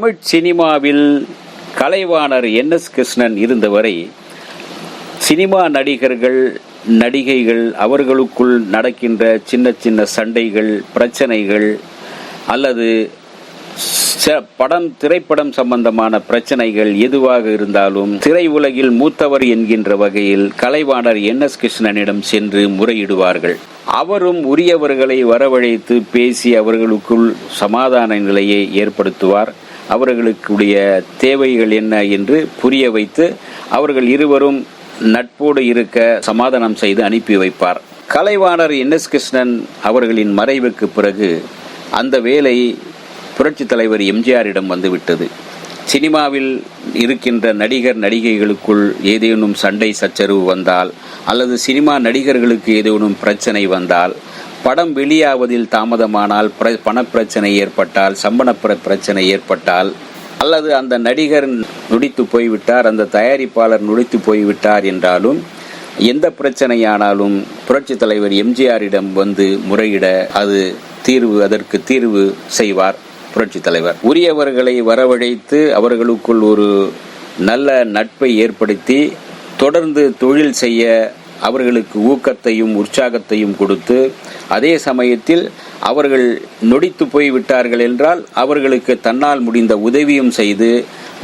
தமிழ் சினிமாவில் Kalaivanar N S Krishnan இருந்தவரை cinema நடிகர்கள் நடிகைகள் அவர்களுக்குள் நடக்கின்ற சின்ன சின்ன சண்டைகள் பிரச்சனைகள் அல்லது ச- படம் திரைப்படம் சம்பந்தமான பிரச்சனைகள் எதுவாக இருந்தாலும் திரை உலகில் மூத்தவர் என்கின்ற வகையில் கலைவாணர் என் எஸ் கிருஷ்ணனிடம் சென்று முறையிடுவார்கள். அவரும் உரியவர்களை வரவழைத்து பேசி அவர்களுக்குள் சமாதான நிலையை ஏற்படுத்துவார். அவர்களுக்குடைய தேவைகள் என்ன என்று புரிய வைத்து அவர்கள் இருவரும் நட்போடு இருக்க சமாதானம் செய்து அனுப்பி வைப்பார். கலைவாணர் என். எஸ். கிருஷ்ணன் அவர்களின் மறைவுக்கு பிறகு அந்த வேலை புரட்சித் தலைவர் எம்ஜிஆரிடம் வந்துவிட்டது. சினிமாவில் இருக்கின்ற நடிகர் நடிகைகளுக்குள் ஏதேனும் சண்டை சச்சரவு வந்தால் அல்லது சினிமா நடிகர்களுக்கு ஏதேனும் பிரச்சனை வந்தால் படம் வெளியாவதில் தாமதமானால் பிர- பணப்பிரச்சனை ஏற்பட்டால் சம்பள பிரச்சனை ஏற்பட்டால் அல்லது அந்த நடிகர் நுடித்து போய்விட்டார் அந்த தயாரிப்பாளர் நுடித்து போய்விட்டார் என்றாலும் எந்த பிரச்சனையானாலும் புரட்சித் தலைவர் எம்ஜிஆரிடம் வந்து முறையிட அது தீர்வு அதற்கு தீர்வு செய்வார் புரட்சித் தலைவர். உரியவர்களை வரவழைத்து அவர்களுக்குள் ஒரு நல்ல நட்பை ஏற்படுத்தி தொடர்ந்து தொழில் செய்ய அவர்களுக்கு ஊக்கத்தையும் உற்சாகத்தையும் கொடுத்து அதே சமயத்தில் அவர்கள் நொடித்து போய் விட்டார்கள் என்றால் அவர்களுக்கு தன்னால் முடிந்த உதவியும் செய்து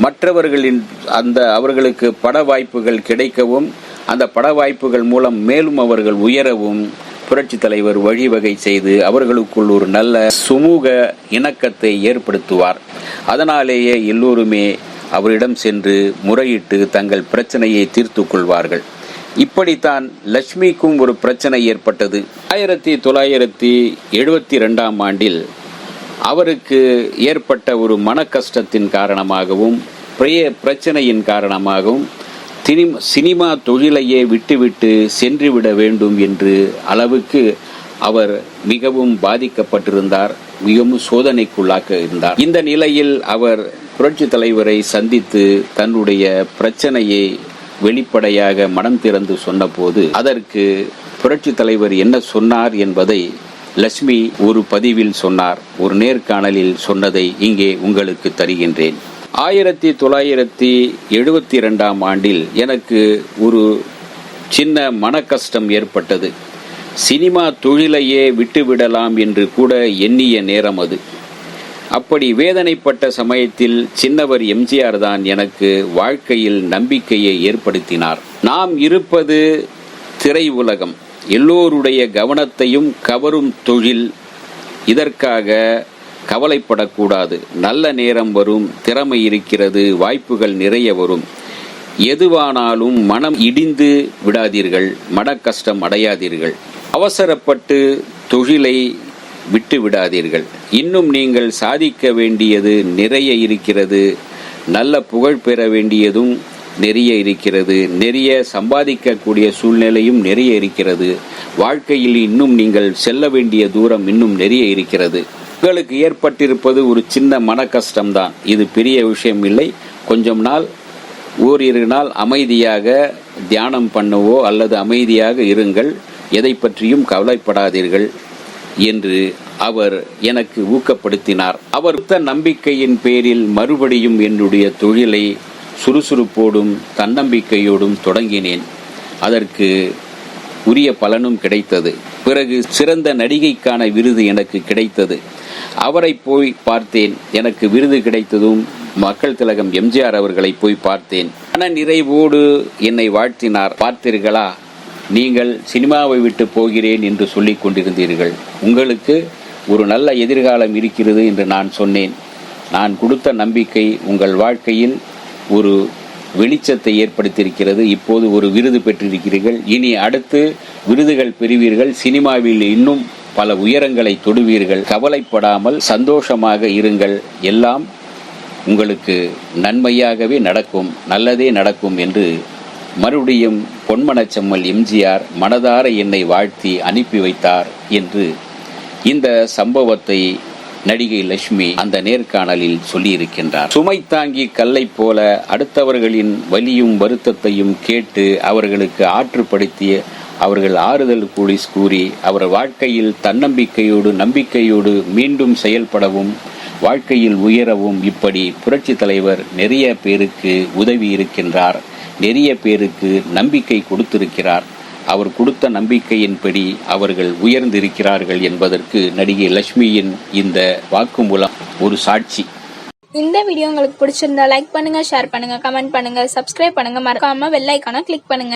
மற்றவர்களின் அந்த அவர்களுக்கு பட வாய்ப்புகள் கிடைக்கவும் அந்த பட வாய்ப்புகள் மூலம் மேலும் அவர்கள் உயரவும் புரட்சி தலைவர் வழிவகை செய்து அவர்களுக்குள் ஒரு நல்ல சுமூக இணக்கத்தை ஏற்படுத்துவார். அதனாலேயே எல்லோருமே அவரிடம் சென்று முறையிட்டு தங்கள் பிரச்சனையை தீர்த்து கொள்வார்கள். இப்படித்தான் லட்சுமிக்கும் ஒரு பிரச்சனை ஏற்பட்டது. ஆயிரத்தி தொள்ளாயிரத்தி எழுபத்தி ரெண்டாம் ஆண்டில் அவருக்கு ஏற்பட்ட ஒரு மன கஷ்டத்தின் காரணமாகவும் பிரிய பிரச்சனையின் காரணமாகவும் தினி- சினிமா தொழிலையே விட்டுவிட்டு சென்றுவிட வேண்டும் என்று அளவுக்கு அவர் மிகவும் பாதிக்கப்பட்டிருந்தார் மிகவும் சோதனைக்குள்ளாக்க இருந்தார். இந்த நிலையில் அவர் புரட்சி தலைவரை சந்தித்து தன்னுடைய பிரச்சனையை வெளிப்படையாக மனம் திறந்து சொன்னபோது அதற்கு புரட்சி தலைவர் என்ன சொன்னார் என்பதை லட்சுமி ஒரு பதிவில் சொன்னார் ஒரு நேர்காணலில் சொன்னதை இங்கே உங்களுக்கு தருகின்றேன். ஆயிரத்தி தொள்ளாயிரத்தி எழுபத்தி ரெண்டாம் ஆண்டில் எனக்கு ஒரு சின்ன மன கஷ்டம் ஏற்பட்டது. சினிமா தொழிலையே விட்டுவிடலாம் என்று கூட எண்ணிய நேரம் அது. அப்படி வேதனைப்பட்ட சமயத்தில் சின்னவர் எம்ஜிஆர் தான் எனக்கு வாழ்க்கையில் நம்பிக்கையை ஏற்படுத்தினார். நாம் இருப்பது திரை உலகம் எல்லோருடைய கவனத்தையும் கவரும் தொழில் இதற்காக கவலைப்படக்கூடாது. நல்ல நேரம் வரும் திறமை இருக்கிறது வாய்ப்புகள் நிறைய வரும். எதுவானாலும் மனம் இடிந்து விடாதீர்கள் மன கஷ்டம் அடையாதீர்கள். அவசரப்பட்டு தொழிலை விட்டு விடாதீர்கள். இன்னும் நீங்கள் சாதிக்க வேண்டியது நிறைய இருக்கிறது. நல்ல புகழ் பெற வேண்டியதும் நிறைய இருக்கிறது. நிறைய சம்பாதிக்கக்கூடிய சூழ்நிலையும் நிறைய இருக்கிறது. வாழ்க்கையில் இன்னும் நீங்கள் செல்ல வேண்டிய தூரம் இன்னும் நிறைய இருக்கிறது. உங்களுக்கு ஏற்பட்டிருப்பது ஒரு சின்ன மன கஷ்டம்தான் இது பெரிய விஷயம் இல்லை. கொஞ்சம் நாள் ஓரிரு நாள் அமைதியாக தியானம் பண்ணவோ அல்லது அமைதியாக இருங்கள். எதை பற்றியும் கவலைப்படாதீர்கள். என்று அவர் எனக்கு ஊக்கப்படுத்தினார். அவர் நம்பிக்கையின் பேரில் மறுபடியும் என்னுடைய தொழிலை சுறுசுறுப்போடும் தன்னம்பிக்கையோடும் தொடங்கினேன். அதற்கு உரிய பலனும் கிடைத்தது. பிறகு சிறந்த நடிகைக்கான விருது எனக்கு கிடைத்தது. அவரை போய் பார்த்தேன். எனக்கு விருது கிடைத்ததும் மக்கள் திலகம் எம்ஜிஆர் அவர்களை போய் பார்த்தேன். மன நிறைவோடு என்னை வாழ்த்தினார். பார்த்தீர்களா? நீங்கள் சினிமாவை விட்டு போகிறேன் என்று சொல்லிக் கொண்டிருந்தீர்கள். உங்களுக்கு ஒரு நல்ல எதிர்காலம் இருக்கிறது என்று நான் சொன்னேன். நான் கொடுத்த நம்பிக்கை உங்கள் வாழ்க்கையில் ஒரு வெளிச்சத்தை ஏற்படுத்தியிருக்கிறது. இப்போது ஒரு விருது பெற்றிருக்கிறீர்கள். இனி அடுத்து விருதுகள் பெறுவீர்கள். சினிமாவில் இன்னும் பல உயரங்களை தொடுவீர்கள். கவலைப்படாமல் சந்தோஷமாக இருங்கள். எல்லாம் உங்களுக்கு நன்மையாகவே நடக்கும். நல்லதே நடக்கும் என்று மறுபடியும் பொன்மனச்செம்மல் எம்ஜிஆர் மனதார என்னை வாழ்த்தி அனுப்பி வைத்தார் என்று இந்த சம்பவத்தை நடிகை லட்சுமி அந்த நேர்காணலில் சொல்லியிருக்கின்றார். சுமை தாங்கி கல்லை போல அடுத்தவர்களின் வலியும் வருத்தத்தையும் கேட்டு அவர்களுக்கு ஆற்றுப்படுத்திய அவர்கள் ஆறுதல் கூடி கூறி அவர் வாழ்க்கையில் தன்னம்பிக்கையோடு நம்பிக்கையோடு மீண்டும் செயல்படவும் வாழ்க்கையில் உயரவும் இப்படி புரட்சி தலைவர் நிறைய பேருக்கு உதவி இருக்கின்றார் நிறைய பேருக்கு நம்பிக்கை கொடுத்திருக்கிறார். அவர் கொடுத்த நம்பிக்கையின்படி அவர்கள் உயர்ந்திருக்கிறார்கள் என்பதற்கு நடிகை லட்சுமியின் இந்த வாக்குமூலம் ஒரு சாட்சி. இந்த வீடியோ உங்களுக்கு பிடிச்சிருந்தா லைக் பண்ணுங்க ஷேர் பண்ணுங்க கமெண்ட் பண்ணுங்க சப்ஸ்கிரைப் பண்ணுங்க. மறக்காம வெள்ளைக்கான கிளிக் பண்ணுங்க.